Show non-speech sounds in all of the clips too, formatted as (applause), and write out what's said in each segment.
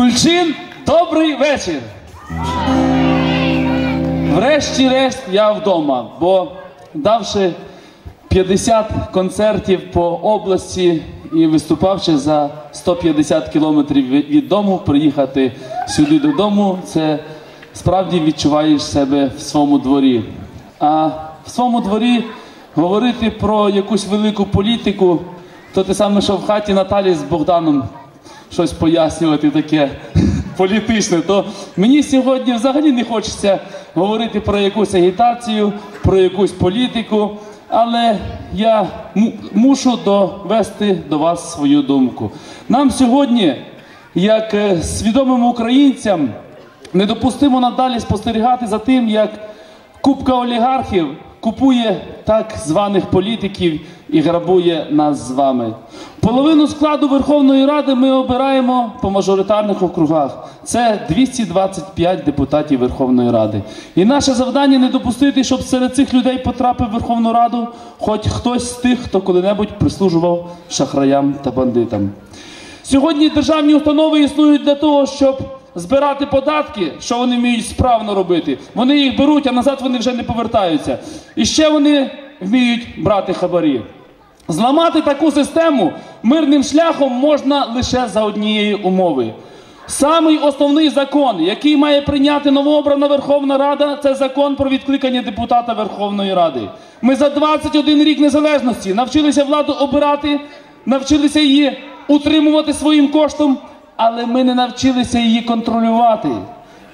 Кульчин, добрий вечір. Врешті-решт я вдома, бо давши 50 концертів по області і виступавши за 150 кілометрів від дому, приїхати сюди додому, це справді відчуваєш себе в своєму дворі. А в своєму дворі говорити про якусь велику політику, то те саме, що в хаті Наталі з Богданом щось пояснювати таке (laughs) політичне, то мені сьогодні взагалі не хочеться говорити про якусь агітацію, про якусь політику, але я мушу довести до вас свою думку. Нам сьогодні, як е, свідомим українцям, недопустимо надалі спостерігати за тим, як купка олігархів купує так званих політиків і грабує нас з вами. Половину складу Верховної Ради ми обираємо по мажоритарних округах. Це 225 депутатів Верховної Ради. І наше завдання не допустити, щоб серед цих людей потрапив в Верховну Раду хоч хтось з тих, хто коли-небудь прислужував шахраям та бандитам. Сьогодні державні установи існують для того, щоб збирати податки, що вони вміють справно робити. Вони їх беруть, а назад вони вже не повертаються. І ще вони вміють брати хабарі. Зламати таку систему мирним шляхом можна лише за однієї умови. Самий основний закон, який має прийняти новообрана Верховна Рада, це закон про відкликання депутата Верховної Ради. Ми за 21 рік незалежності навчилися владу обирати, навчилися її утримувати своїм коштом, але ми не навчилися її контролювати.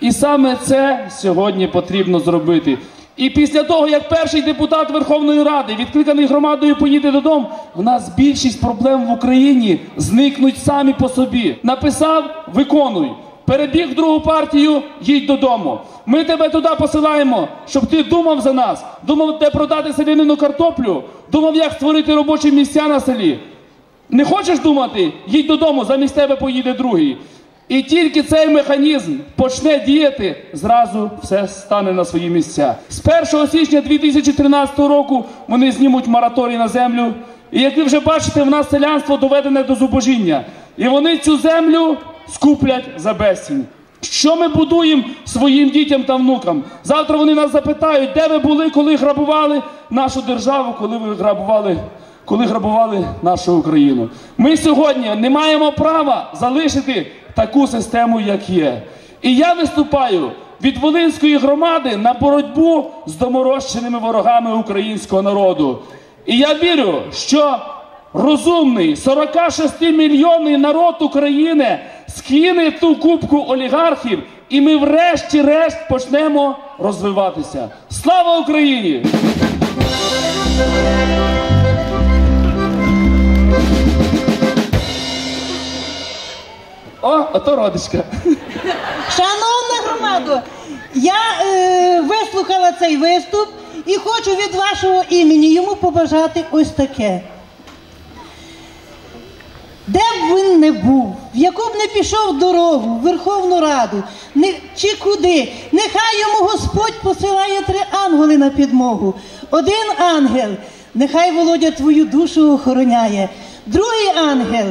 І саме це сьогодні потрібно зробити. І після того, як перший депутат Верховної Ради, відкликаний громадою, поїде додому, в нас більшість проблем в Україні зникнуть самі по собі. Написав, виконуй. Перебіг в другу партію, їдь додому. Ми тебе туди посилаємо, щоб ти думав за нас, думав, де продати селянину картоплю, думав, як створити робочі місця на селі. Не хочеш думати? Їдь додому, замість тебе поїде другий. І тільки цей механізм почне діяти, зразу все стане на свої місця. З 1 січня 2013 року вони знімуть мораторій на землю. І як ви вже бачите, в нас селянство доведене до зубожіння. І вони цю землю скуплять за безцінь. Що ми будуємо своїм дітям та внукам? Завтра вони нас запитають, де ви були, коли грабували нашу державу, коли ви грабували коли грабували нашу Україну. Ми сьогодні не маємо права залишити таку систему, як є. І я виступаю від Волинської громади на боротьбу з доморощеними ворогами українського народу. І я вірю, що розумний 46 мільйонний народ України скине ту кубку олігархів, і ми врешті-решт почнемо розвиватися. Слава Україні! О, ото родичка. (laughs) Шановна громадо, я е, вислухала цей виступ і хочу від вашого імені йому побажати ось таке. Де б він не був, в яку б не пішов дорогу, в Верховну Раду, не, чи куди, нехай йому Господь посилає три ангели на підмогу. Один ангел, нехай Володя твою душу охороняє. Другий ангел,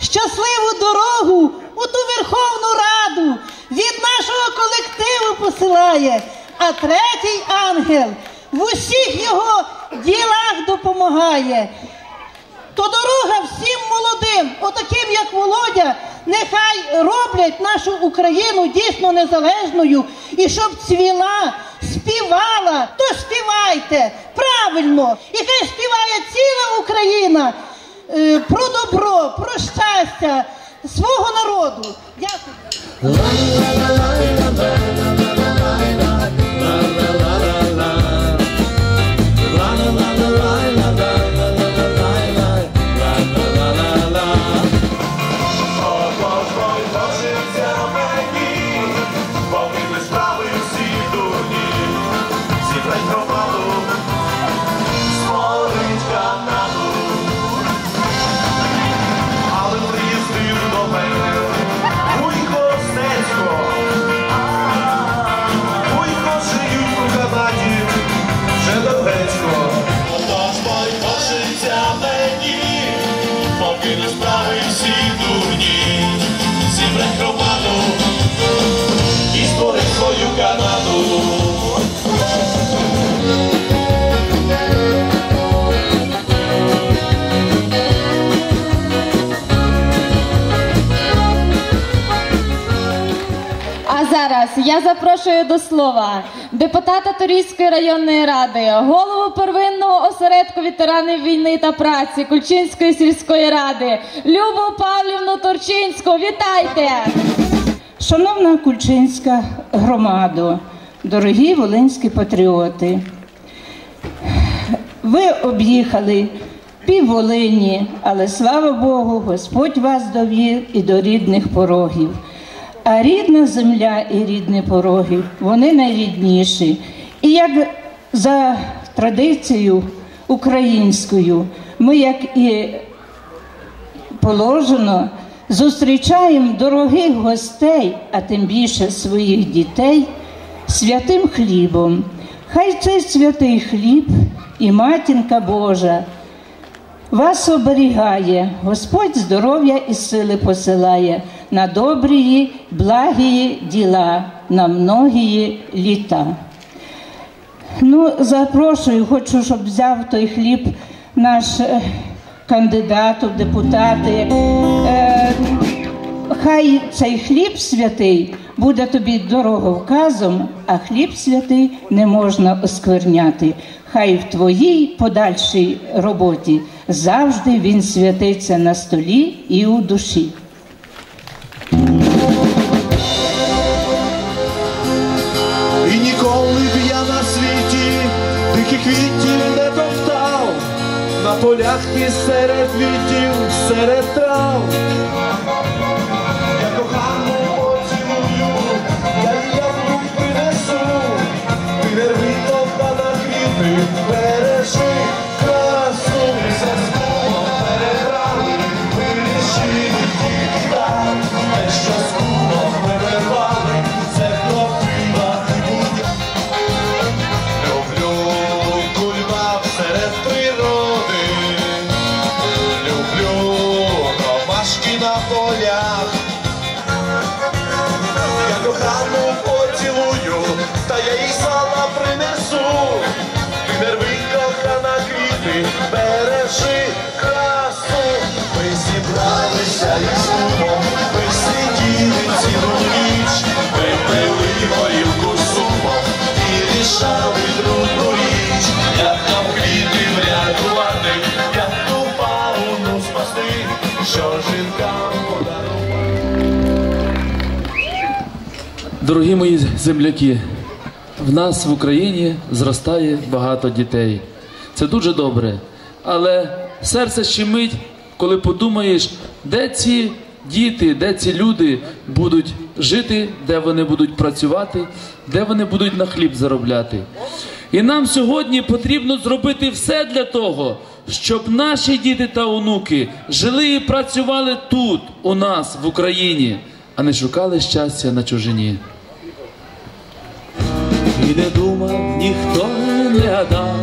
щасливу дорогу у ту Верховну Раду від нашого колективу посилає. А третій ангел в усіх його ділах допомагає. То дорога всім молодим, отаким як Володя, нехай роблять нашу Україну дійсно незалежною і щоб цвіла, співала, то співайте правильно, і хай співає ціла Україна е, про добро, про щастя свого народу. Дякую. Я запрошую до слова депутата Торійської районної ради, голову первинного осередку ветеранів війни та праці Кульчинської сільської ради Любу Павлівну Турчинську. Вітайте! Шановна Кульчинська громада, дорогі волинські патріоти, ви об'їхали пів Волині, але слава Богу, Господь вас довів і до рідних порогів. А рідна земля і рідні пороги, вони найрідніші. І як за традицією українською, ми, як і положено, зустрічаємо дорогих гостей, а тим більше своїх дітей, святим хлібом. Хай цей святий хліб і матінка Божа вас оберігає, Господь здоров'я і сили посилає на добрі, благі діла, на многії літа. Ну, запрошую, хочу, щоб взяв той хліб наш е, кандидат у депутати. Е, хай цей хліб святий буде тобі дороговказом, а хліб святий не можна оскверняти. Хай в твоїй подальшій роботі завжди він святиться на столі і у душі. Квітів не топтав, на полях і серед квітів, серед трав. На полях. Я кохану поцілую, та я їй сала принесу. Ти не рви кохана квіти, бережи красу. Ми зібралися із сумом, ми сиділи цілу ніч, ми пили горілку сумом і рішали що жінкам подарувати. Дорогі мої земляки, в нас в Україні зростає багато дітей. Це дуже добре. Але серце щемить, коли подумаєш, де ці діти, де ці люди будуть жити, де вони будуть працювати, де вони будуть на хліб заробляти. І нам сьогодні потрібно зробити все для того, щоб наші діти та онуки жили і працювали тут, у нас, в Україні, а не шукали щастя на чужині. І не думав, ніхто не гадав,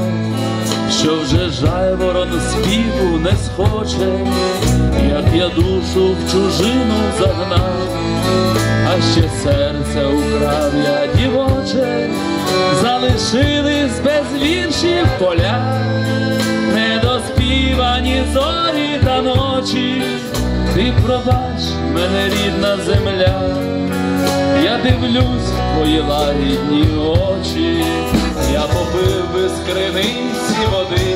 що вже жаль ворон співу не схоче, як я душу в чужину загнав, а ще серце украв я дівоче, залишились без віршів поля, пробач мене рідна земля. Я дивлюсь твої лагідні очі, я попив без криниці води,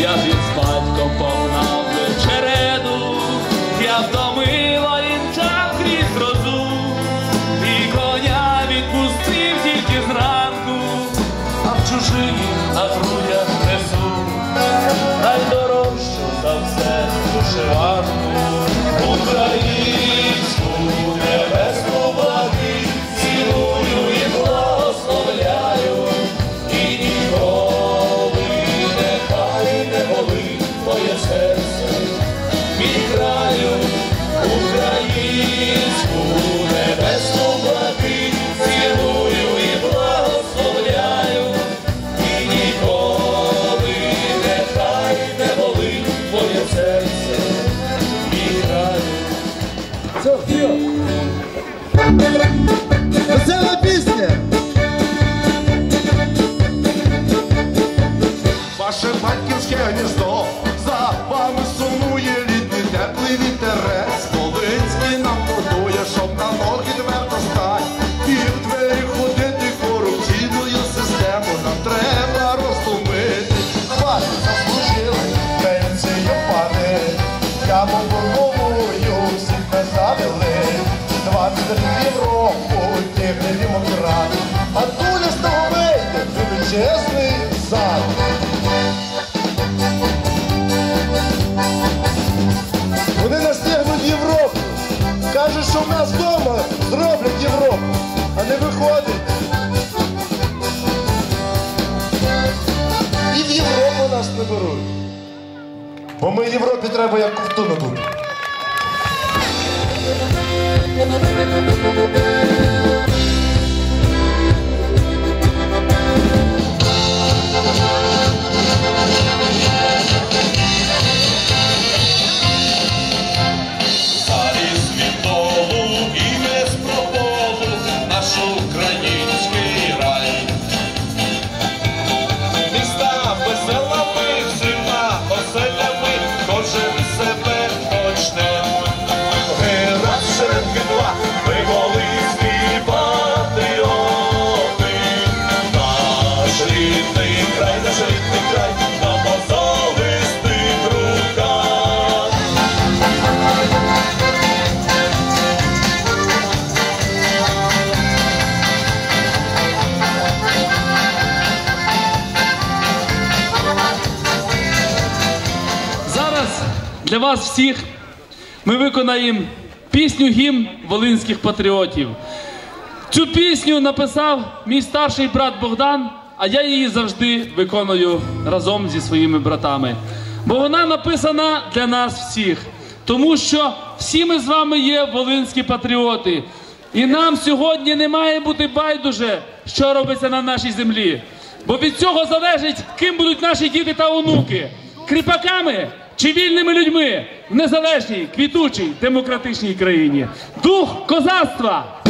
я під батьком погнав ваше батьківське гніздо, за вами сумує літній теплий вітерець, Полинський нам подує, щоб на ноги дверто стать, і в двері ходити корупційною систему нам треба розумити. Вас заслужили, пенсію пани, я мобовую всіх не завели, двадцять років року тих не демократ, а дуля з того вийде, чесно. Що в нас вдома зроблять Європу, а не виходить. І в Європу нас не беруть. Бо ми Європі треба як ковту надути. Для вас всіх ми виконаємо пісню гімн волинських патріотів. Цю пісню написав мій старший брат Богдан, а я її завжди виконую разом зі своїми братами. Бо вона написана для нас всіх, тому що всі ми з вами є волинські патріоти. І нам сьогодні не має бути байдуже, що робиться на нашій землі. Бо від цього залежить, ким будуть наші діти та онуки кріпаками чи вільними людьми в незалежній, квітучій, демократичній країні. Дух козацтва